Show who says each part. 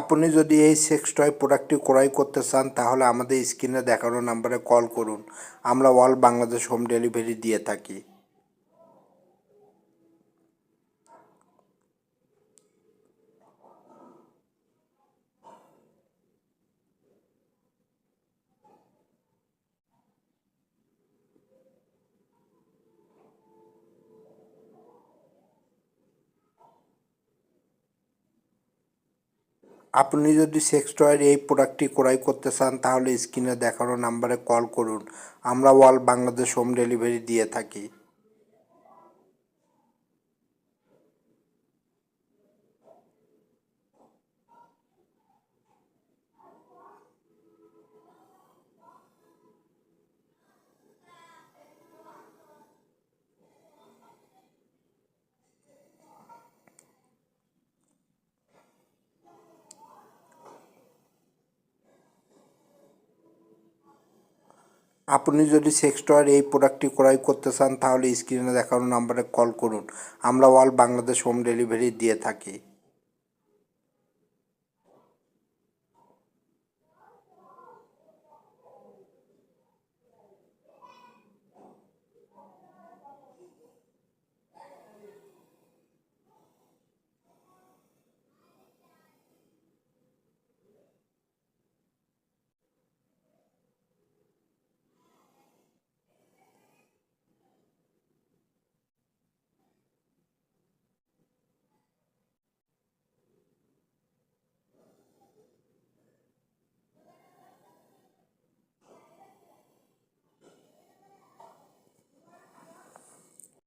Speaker 1: আপনি যদি এই সেক্স টয় প্রোডাক্টটি ক্রয় করতে চান, তাহলে আমাদের স্ক্রিনে দেখানো নাম্বারে কল করুন। আমরা অল বাংলাদেশ হোম ডেলিভারি দিয়ে থাকি। আপনি যদি সেক্স টয়ের এই প্রোডাক্টটি ক্রয় করতে চান, তাহলে স্ক্রিনে দেখানো নাম্বারে কল করুন। আমরা ওয়াল বাংলাদেশ হোম ডেলিভারি দিয়ে থাকি। আপনি যদি সেক্স টয়ের এই প্রোডাক্টটি ক্রয় করতে চান, তাহলে স্ক্রিনে দেখানো নাম্বারে কল করুন। আমরা অল বাংলাদেশ হোম ডেলিভারি দিয়ে থাকি।